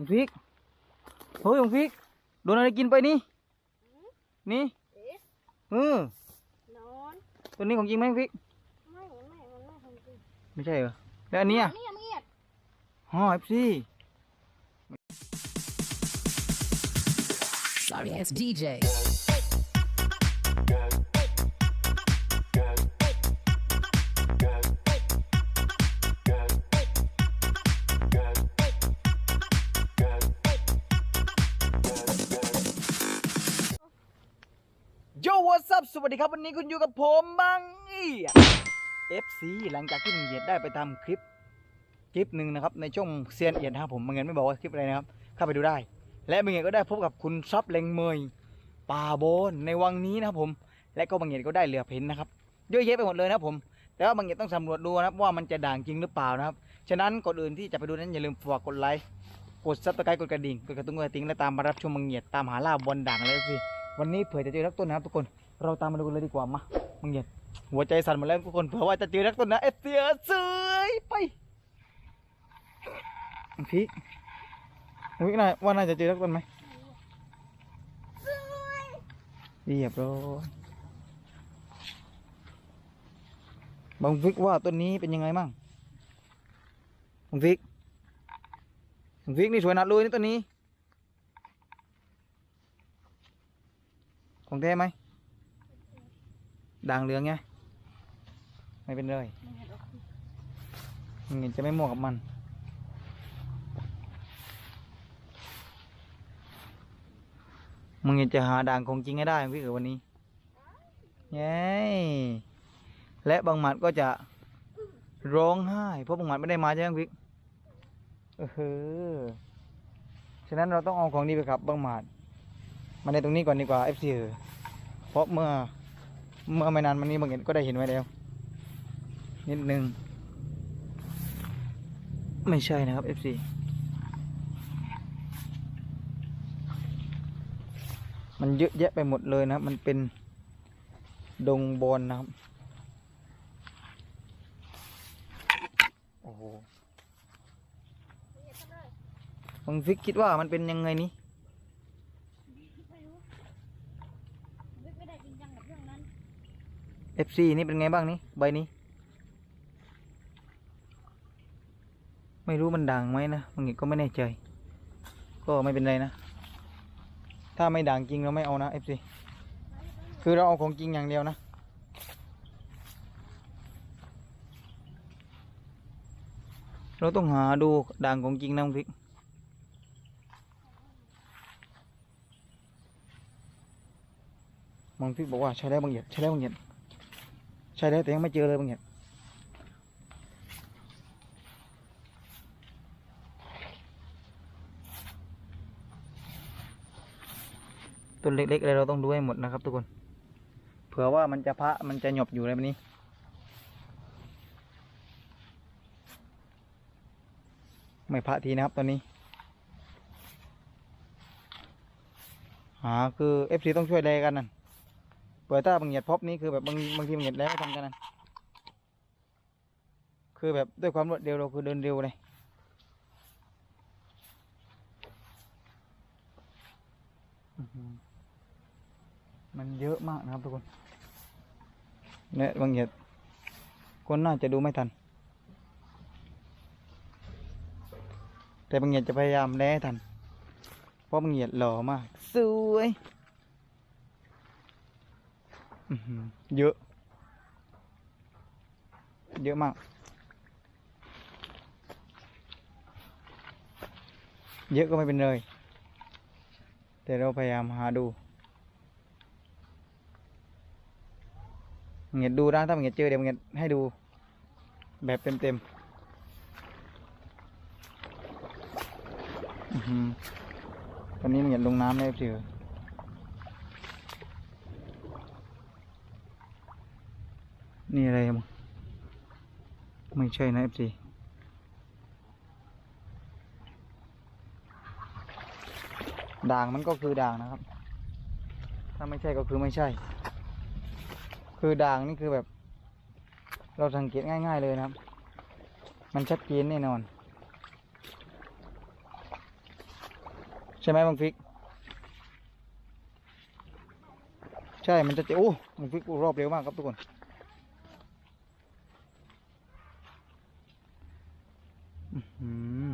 งฟิกเฮ้ยงฟิกโดนอะไรกินไปนี่นี่เอ๊ะเออนอนตัวนี้ของจริงไหมฟิกไม่ไม่มันไม่ทำจริงไม่ใช่เหรอแล้วอันเนี้ยนี่ยังไม่เอียดห่อเอฟซี Sorry ass DJ. สวัสดีครับวันนี้คุณอยู่กับผมบังเอียเอฟซีหลังจากที่มึงเหยียดได้ไปทำคลิปคลิปหนึ่งนะครับในช่องเซียนเอียดนะครับผมมึงเงินไม่บอกว่าคลิปอะไรนะครับเข้าไปดูได้ และมึงเงินก็ได้พบกับคุณซับเลงเมยป่าโบนในวังนี้นะครับผม และก็บางเงียก็ได้เหลือเพนนะครับเยอะแยะไปหมดเลยนะครับผม แต่ว่าบางเงียต้องสำรวจดูนะครับว่ามันจะด่างจริงหรือเปล่านะครับฉะนั้นก่อนอื่นที่จะไปดูนั้นอย่าลืมฝากกดไลค์กดซับสไครต์กดกระดิ่งกดกระตุ้งกระติ้งและตามมารับชมบางเงียดตามหาล่าบอลด่างเลยสิวันนี้เผื่อจะเจอรักต้นนะครับทุกคน เราตามมาดูกันเลยดีกว่ามาบางเงียหัวใจสั่นหมดแล้วทุกคนเผื่อว่าจะเจอรักต้นนะเอเสียเสยไปพี่วิกน่าว่าน่าจะเจอรักต้นไหมเรียบร้อยบางฟิกว่าต้นนี้เป็นยังไงมั่งบางฟิกบางฟิกนี่สวยนัดเลยนี่ต้นนี้ของแท้ไหม ด่างเหลืองไงไม่เป็นไรมันจะไม่เหมาะกับมัน มึงจะหาด่างของจริงให้ได้พี่เอ๋วันนี้เย้และบางหมัดก็จะร้องไห้ เพราะบางหมัดไม่ได้มาใช่ไหมพี่เออหือฉะนั้นเราต้องเอาของดีไปขับบางหมัดมาในตรงนี้ก่อนดีกว่า FC เออเพราะเมื่อ เมื่อไม่นานมานี้บางเห็นก็ได้เห็นไว้แล้ว นิดนึง ไม่ใช่นะครับ FC มันเยอะแยะไปหมดเลยนะครับ มันเป็นดงบอลนะครับ โอ้โหบังฟิกคิดว่ามันเป็นยังไงนี้ ไม่รู้ไม่ไม่ได้จริงจังกับเรื่องนั้น FC นี่เป็นไงบ้างนี่ใบนี้ ไม่รู้มันด่างไหมนะบางทีก็ไม่แน่ใจ ก็ไม่เป็นไรนะ ถ้าไม่ด่างจริงเราไม่เอานะ FC คือเราเอาของจริงอย่างเดียวนะเราต้องหาดูด่างของจริงนะบางฟิกบางฟิกบอกว่าใช้ได้บางเหยียดใช้ได้บางเหยียด ใช้ได้วแต่ยังไม่เจอเลยบางเหยียดต้นเล็กๆอะไรเราต้องดูให้หมดนะครับทุกคน เผื่อว่ามันจะพระมันจะหยบอยู่อะไรแบบนี้ ไม่พระทีนะครับตอนนี้หาคือเอฟซีต้องช่วยแลกันนั่น เปิดถ้าบางเหยียดพบนี้คือแบบบางบางทีบางเหยียดแล้วไม่ทำกันนั่นคือแบบด้วยความรวดเร็วเราคือเดินเร็วเลยมันเยอะมากนะครับทุกคนเนี่ยบางเหยียดคนน่าจะดูไม่ทัน แต่บางเหยียดจะพยายามแล้ทัน เพราะบางเหยียดหล่อมาก สวย เยอะ เยอะมาก เยอะก็ไม่เป็นเลย แต่เราพยายามหาดูเหงียดดูนะถ้าเหงียดเจอเดี๋ยวเหงียดให้ดู แบบเต็มๆอื้อหือตอนนี้เหยียดลงน้ำแล้เสือ นี่อะไรมั้งไม่ใช่นะเอฟซีด่างมันก็คือด่างนะครับ ถ้าไม่ใช่ก็คือไม่ใช่ คือด่างนี่คือแบบ เราสังเกตง่าย ๆเลยนะครับ มันชัดเจนแน่นอน ใช่ไหมบางฟิก ใช่ มันจะเจโอ้บางฟิกรอบเร็วมากครับทุกคนอื้อหือ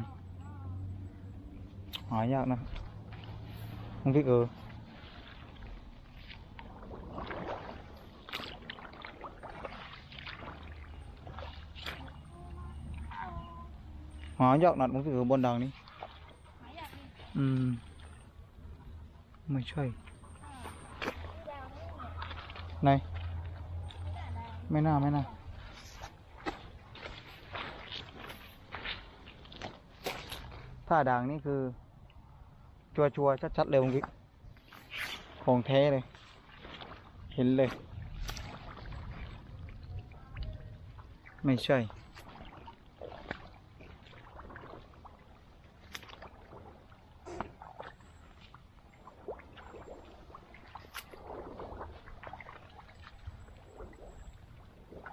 หายากนะบางฟิกเออหายากหนัดบางฟิกเออบนดังนี้หายากนี่อืมไม่ใช่ยาวนี่ไหนไม่ได้ไม่น่าไม่น่าถ้าด่างนี่คือ ชัวชัวร์ๆชัดๆเลยบางทีของแท้เลย เห็นเลย ไม่ใช่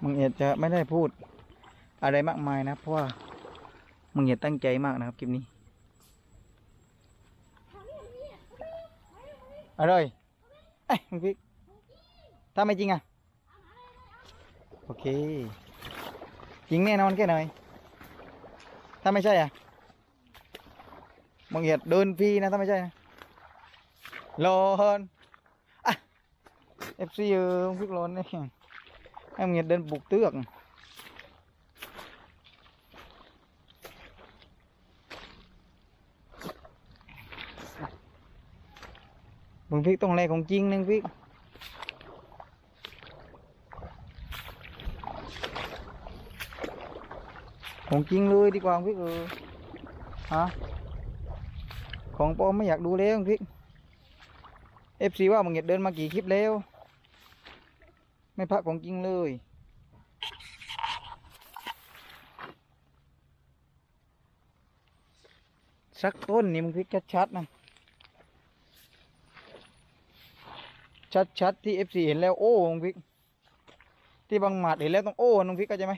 มึงเอียดจะไม่ได้พูดอะไรมากมายนะ เพราะว่ามึงเอียดตั้งใจมากนะครับคลิปนี้ อะไรเอ้ยมึงพิกถ้าไม่จริงอะโอเคจริงแน่นอนแค่ไหนถ้าไม่ใช่อะ มึงพิกต้องแรกของจริงนึงพิกของจริงเลยดีกว่าพิกเออฮะของปลอมไม่อยากดูแล้วพิกเอฟซีว่ามึงเห็ดเดินมากี่คลิปแล้ว ไม่พักของจริงเลยสักต้นนี่มึงพิกชัดๆนะ ชัดๆที่เอฟซีเห็นแล้วโอ้มึงพิก ที่บางหมัดเห็นแล้วต้องโอ้มึงพิกเข้าใจไหม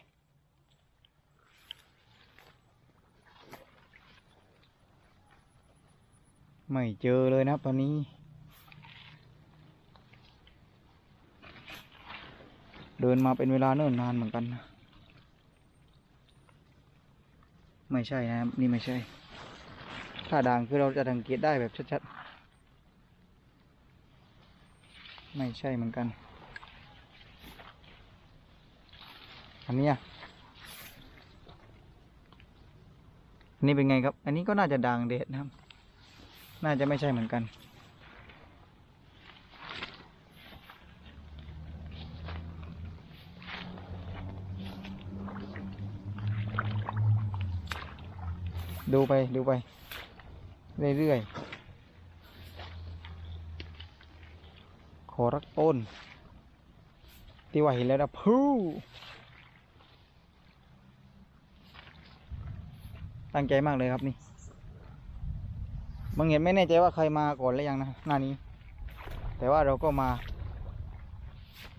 ไม่เจอเลยนะตอนนี้ เดินมาเป็นเวลาเนิ่นนานเหมือนกันนะไม่ใช่นะนี่ไม่ใช่ ถ้าด่างคือเราจะสังเกตได้แบบชัดๆ ไม่ใช่เหมือนกัน อันนี้อันนี้เป็นไงครับ อันนี้ก็น่าจะด่างเดชนะครับ น่าจะไม่ใช่เหมือนกัน ดูไปดูไป เรื่อยๆ ขอรักต้นที่ว่าเห็นแล้วนะพูตั้งใจมากเลยครับนี่บางเห็นไม่แน่ใจว่าใครมาก่อนหรือยังนะหน้านี้ แต่ว่าเราก็มา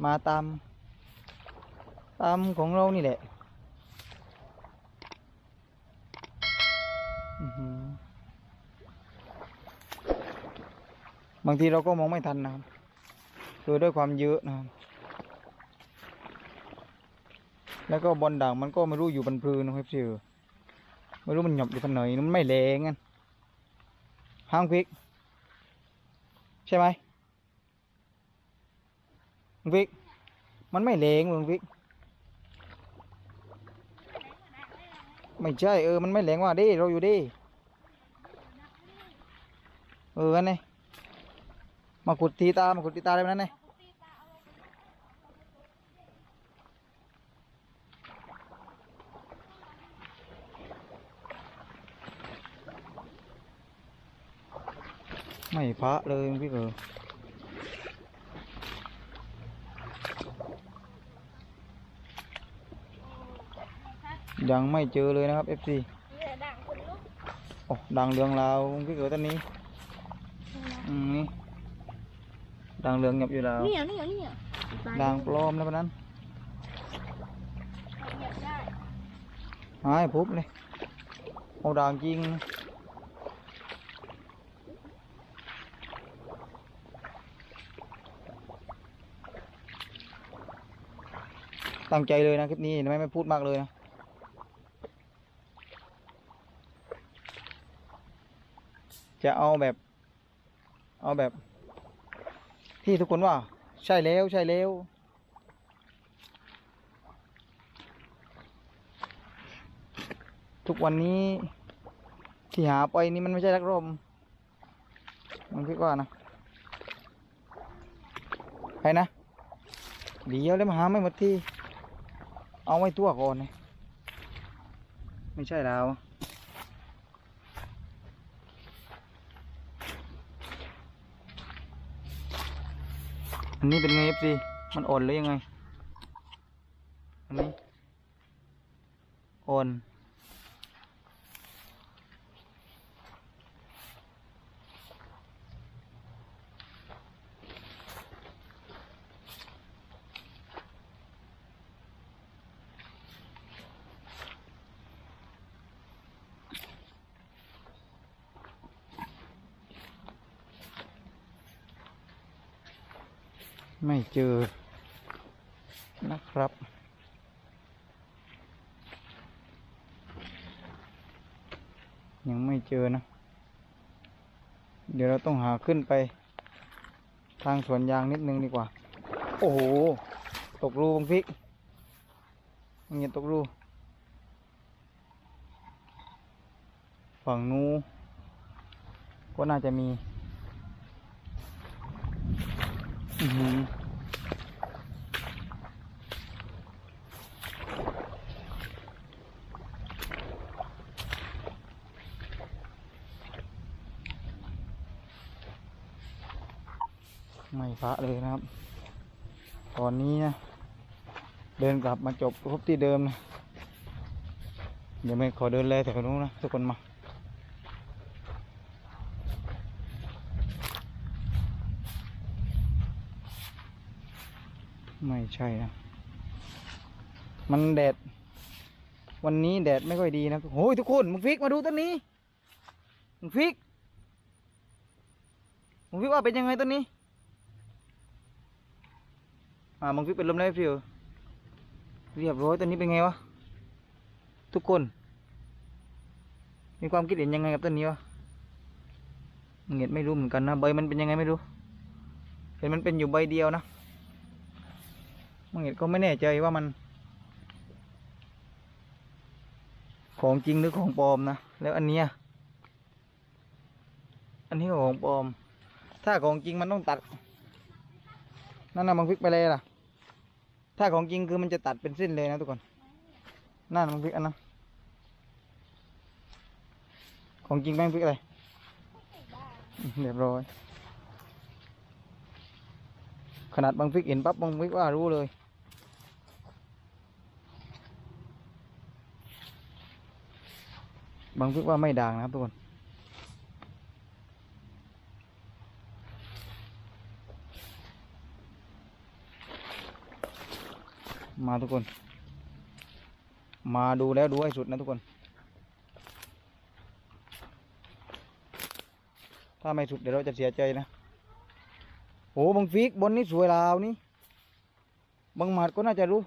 มาตาม ตามของเรานี่แหละบางทีเราก็มองไม่ทันนะครับ คือด้วยความเยอะนะครับ แล้วก็บอลด่างมันก็ไม่รู้อยู่บนพื้นนะครับเชื่อไม่รู้มันหยอบอยู่พันไหนมันไม่แรงกันห้างพริกใช่ไหมลุงพริกมันไม่แรงลุงพริกไม่ใช่เออ มันไม่แหลงว่าดิเราอยู่ดิ เออกันนี่ มาขุดทีตา มาขุดทีตาอะไรแบบนั้นไงไม่พระเลยพี่เออยังไม่เจอเลยนะครับ FC เนี่ยด่างคนลุกโอ้ดังเรืองราวพี่เอ๋ต้นนี้ อืมนี่ ด่างเหลืองหยับอยู่แล้วนี่อะนี่อะนี่อะด่างปลอมแล้วปะนั้นหายปุ๊บเลยเอาด่างจริงตั้งใจเลยนะคลิปนี้ไม่ไม่พูดมากเลยนะจะเอาแบบ เอาแบบ ที่ทุกคนว่า ใช่แล้วใช่แล้วทุกวันนี้ที่หาไปนี่มันไม่ใช่รักรมมันคิดว่านะใครนะเดี๋ยวแล้วมาหาไม่หมดที่ เอาไว้ตัวก่อนนะไม่ใช่แล้ว อันนี้เป็นไงเอฟซีมันอ่อนหรือยังไง อันนี้อ่อน ไม่ เจอนะครับ ยังไม่เจอนะ เดี๋ยวเราต้องหาขึ้นไป ทางสวนยางนิดนึงดีกว่า โอ้โห ตกรูบังฟิกมันเงี้ยตกรู ฝั่งนู้ก็น่าจะมี อือหือ ระเลยนะครับ ตอนนี้นะ เดินกลับมาจบครบที่เดิมนะเดี๋ยวไม่ขอเดินเลยแต่คนนู้นนะทุกคนมาไม่ใช่นะ มันแดด วันนี้แดดไม่ค่อยดีนะโอ้ยทุกคน มึงฟิกมาดูต้นนี้ มึงฟิก มึงฟิกว่าเป็นยังไงต้นนี้ อ่ามึงฟิกเป็นลมแล้วฟิวเรียบร้อยต้นนี้เป็นไงวะทุกคน มีความคิดเห็นยังไงกับต้นนี้วะเงียดไม่รู้เหมือนกันนะใบมันเป็นยังไงไม่รู้เห็นมันเป็นอยู่ใบเดียวนะมังเห็ดก็ไม่แน่ใจว่ามัน ของจริงหรือของปลอมนะแล้วอันเนี้ยอันนี้ของปลอม ถ้าของจริงมันต้องตัดนั่นนะมังพริกไปเลยล่ะ ถ้าของจริงคือมันจะตัดเป็นเส้นเลยนะทุกคนนั่นมังพริกอันนั้นของจริงแม่งพริกอะไรเรียบร้อย ขนาดบางฟิกเห็นปั๊บบางฟิกว่ารู้เลย บางฟิกว่าไม่ด่างนะครับทุกคน มาทุกคน มาดูแล้วดูให้สุดนะทุกคน ถ้าไม่สุดเดี๋ยวเราจะเสียใจนะโอ้บางฟิกบนนี้สวยลาวนี่บางหมัดก็น่าจะรู้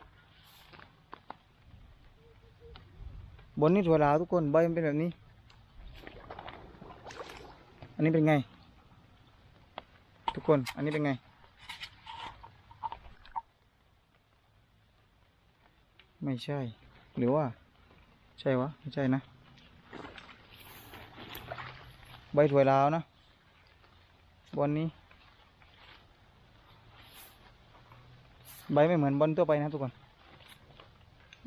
บนนี้สวยลาวทุกคนใบมันเป็นแบบนี้ อันนี้เป็นไง ทุกคนอันนี้เป็นไง ไม่ใช่ หรือว่า ใช่วะ ไม่ใช่นะ ใบถวยลาวนะบนนี้ ใบไม่เหมือนบอลทั่วไปนะทุกคน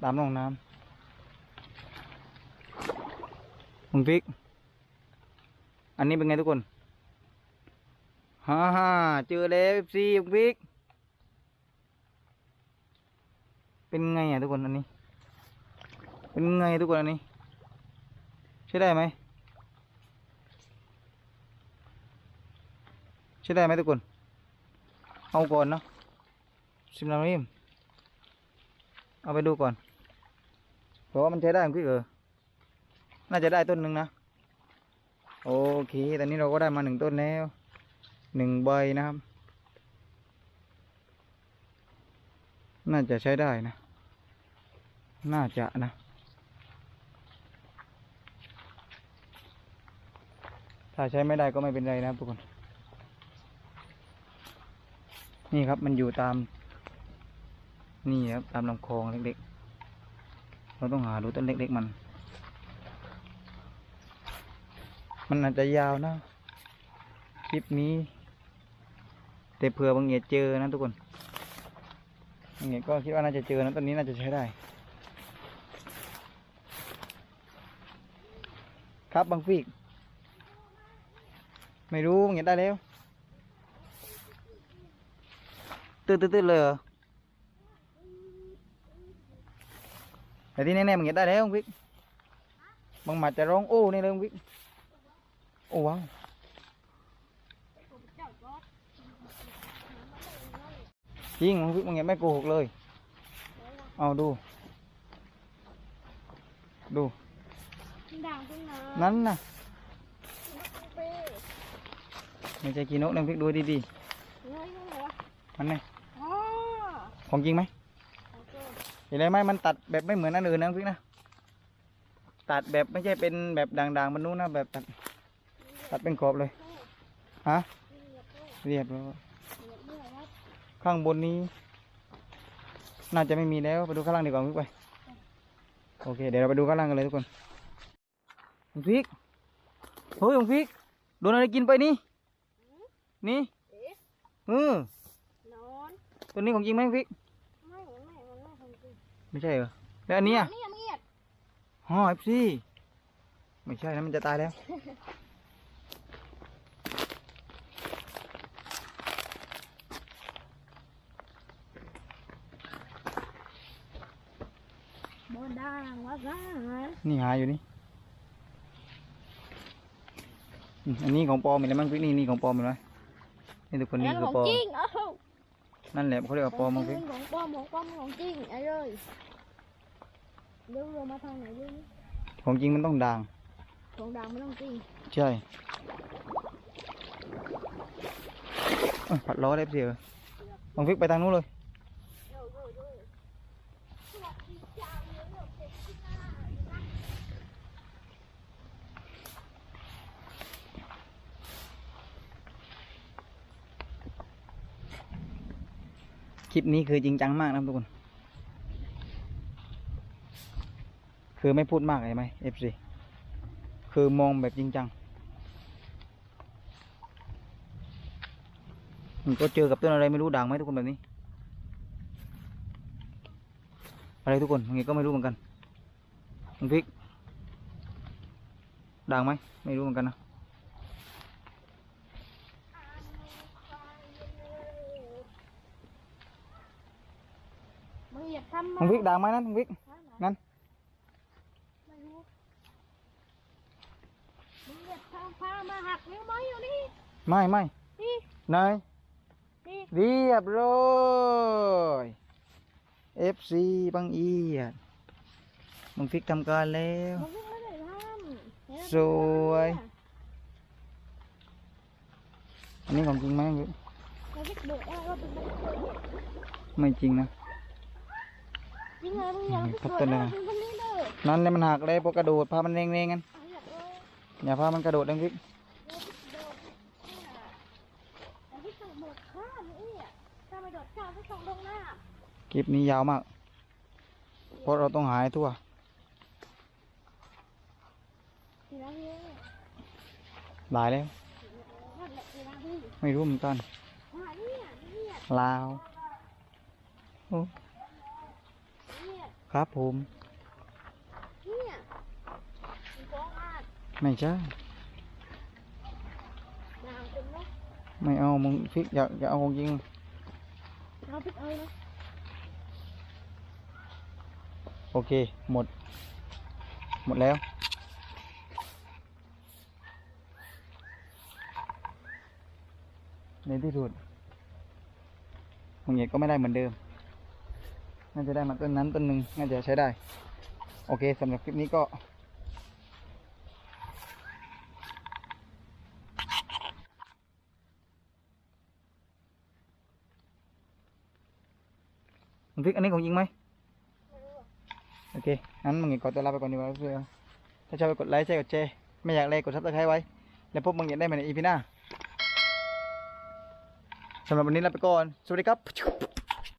ตามร่องน้ำมึงฟิก อันนี้เป็นไงทุกคนฮ่าฮ่าเจอแล้วซีมึงฟิก เป็นไงอะทุกคนอันนี้ เป็นไงทุกคนอันนี้ ใช่ได้ไหมใช่ได้ไหมทุกคน เอาก่อนเนาะสิบนาทีเอาไปดูก่อนเพราะว่ามันใช้ได้มั้ยเออน่าจะได้ต้นหนึ่งนะโอเคตอนนี้เราก็ได้มาหนึ่งต้นแล้วหนึ่งใบนะครับ น่าจะใช้ได้นะ น่าจะนะ ถ้าใช้ไม่ได้ก็ไม่เป็นไรนะครับทุกคน นี่ครับมันอยู่ตาม นี่ครับตามลำคลองเล็กๆ เราต้องหาดูต้นเล็กๆมัน มันอาจจะยาวนะ คลิปนี้ แต่เผื่อบางเงียเจอนะทุกคนบางเงียก็คิดว่าน่าจะเจอนะต้นนี้น่าจะใช้ได้ ครับบางฟีก ไม่รู้บางเงียได้แล้วตื้อตื้อๆๆเลยเหรอแต่ที่แน่ๆบางเงียได้แล้วบางฟีกบางหมัดจะร้องโอ้นี่เลยบางฟีกโอ้ว้าวผมเจ้าก็จริงบางฟีกบางเงียไม่โกหกเลย เอาดู ดู ด่างขึ้นนะนั้นนะเป้ไม่ใช่กีโนะนะพี่ดูดีเฮ้ยยังไงวะๆมันไงอ๋อของจริงไหมโอเคเห็นไหมมันตัดแบบไม่เหมือนอันอื่นนะพี่นะตัดแบบไม่ใช่เป็นแบบด่างๆมันนู้นนะแบบตัดตัดเป็นขอบเลยฮะเรียบร้อยเรียบร้อยเรียบร้อยครับข้างบนนี้ น่าจะไม่มีแล้วไปดูข้างล่างดีกว่าพี่ไปโอเค เดี๋ยวเราไปดูข้างล่างกันเลยทุกคนห ลวงพิกเฮ้ยหลวงพิกโดนอะไรกินไปนี่นี่เอ๊ะเออนอนตัวนี้ของจริงไหมหลวงพิกไม่ไม่มันไม่ทำจริงไม่ใช่เหรอแล้วอันเนี้ยนี่ยังเงียบห่อเอฟซีไม่ใช่นะมันจะตายแล้วบนด่างว่าซ่านี่หาอยู่นี่ อืมอันนี้ของปลอมเห็นไหมมั้งพี่นี่นี่ของปลอมเห็นไหมนี่ทุกคนนี่นั่นคือของปลอมจริงเอ้านั่นแหละเขาเรียกว่าปลอมมั้งพี่ของปลอมของปลอมของจริงไอ้เลยเดี๋ยวเรามาทางไหนดูของจริงมันต้องด่างของด่างไม่ต้องจริงใช่เอ้ยผัดล้อได้เสียลองฟิกไปทางนู้นเลย คลิปนี้คือจริงจังมากนะทุกคน คือไม่พูดมากเห็นไหม FC คือมองแบบจริงจังมันก็เจอกับต้นอะไรไม่รู้ด่างไหมทุกคนแบบนี้ อะไรทุกคนอย่างงี้ก็ไม่รู้เหมือนกันลุงพริกด่างไหมไม่รู้เหมือนกันนะ มึ งอย่าทำลุงพริกด่างไหมนั่นลุงพริกงั้นไม่รู้มึงอย่าทำพามาหักนิ้วไม้อยู่นี่ไม่ไม่นี่นายนี่เรียบร้อย FC บางเอียดลุงพริกทำการแล้ว มึงไม่ได้ทำสวย อันนี้ของจริงไหมลุงพริกไม่จริงนะ จริงเหรอมึงอย่า พิกทับเดือต้ดนเลยได้นะเป็นคนนี้เด้อนั่นเลยมันหักเลยพวกกระโดดพามันเร่งๆกันเอาอย่าเลยอย่าพามันกระโดดดังพริกเราพิกเดือดเนี่ยแต่พิกต้องหมดข้ามนี่อะถ้าไม่โดดข้ามก็ต้องลงหน้าคลิปนี้ยาวมาก เพราะเราต้องหาให้ทั่วทีละทีหลายแล้วนั่นแหละทีละทีไม่รู้เหมือนกันมาเนี่ยเนี่ยลาวโอ้เนี่ย ครับผมเนี่ยมันฟ้องอาดไม่ใช่ด่างเป็นนกไม่เอามึงพริกอยากอยากเอาของจริงเราพิกเอานะโอเค หมด หมดแล้วในที่สุดมึงเอกก็ไม่ได้เหมือนเดิม น่าจะได้มาต้นนั้นต้นหนึ่งน่าจะใช้ได้ โอเคสำหรับคลิปนี้ก็มึงพริกอันนี้ของจริงไหมไม่รู้อะโอเค งั้นมึงอีกขอตัวลาไปก่อนดีกว่าเพื่อถ้าชอบไปกดไลค์ใช่กดแชร์ไม่อยากไลค์กดซับสไครต์ไว้ แล้วพบมึงอีกได้ใหม่ในอีพีหน้าสำหรับวันนี้ลาไปก่อน สวัสดีครับ